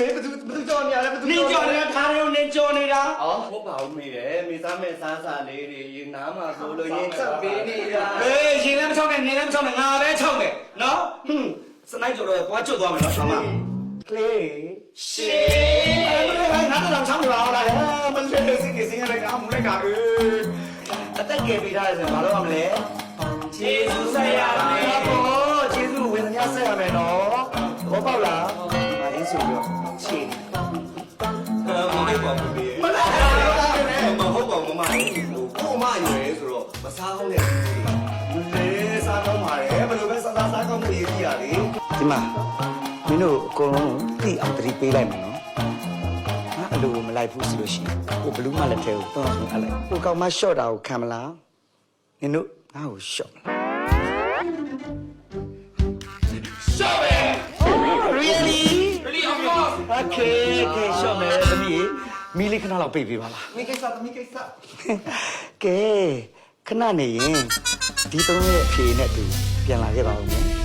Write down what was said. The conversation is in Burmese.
မေဘသူဘသူကြော်နေရလဲဘသူနင်းကြော်နေတာခါရုံနင်းကြော်နေတာအော်ဟုတ်ပါဦးမေတယ်မေစားမဲ့စားစားလေးတွေရေနားမှာဆိုလို့ရင်ချက်ပေးနေတာအေးရှင်လည်းမချောက်နဲ့နေလည်းမချောက်နဲ့ငါပဲချောက်မယ်နော်ဟွန်းစနိုက်ကြော်တော့သွားကျွတ်သွားမယ်နော်ဆာမကလေးရှေးငါတော့ချောင်းလာလားမလေးစိတ်စင်းရတဲ့ကအမှုလိုက်ကအေးအသက်ကယ်ပေးထားတယ်ဆိုရင်မလုပ်ရမလဲဂျေဇုဆက်ရမယ်ဘောကျေးဇူးဝင်သမျှဆက်ရမယ်နော်ဘောပေါက်လားမအင်းဆိုပြီးတော့ချေမဟုတ် ပါဘူးလေမဟုတ်ပါဘူးမမကိုမရွယ်ဆိုတော့မစားအောင်နဲ့လေစားကောင်းပါလေဘယ်လိုပဲစားစားစားကောင်းမှုရည်ကြည်ရလေဒီမှာမင်းတို့အကုန်လုံးသိအောင်တတိပေးလိုက်မယ်နော်ငါအလိုမလိုက်ဘူးဆိုလို့ရှိရင်ကိုဘလူးမလက်ထဲကိုတွန်းအောင်အလိုက်ကိုကောင်မရှော့တာကိုခံမလားနင်တို့ငါ့ကိုရှော့မလား Really? Really of course Okay, okay, ရှော့မယ်သ မီးမီးလေးခဏလောက်ပိတ်ပေးပါလားမိကိစ္စမိကိစ္စကဲခဏနေရင်ဒီသုံးရဲ့အဖြေနဲ့အတူပြန်လာခဲ့ပါဦးမယ်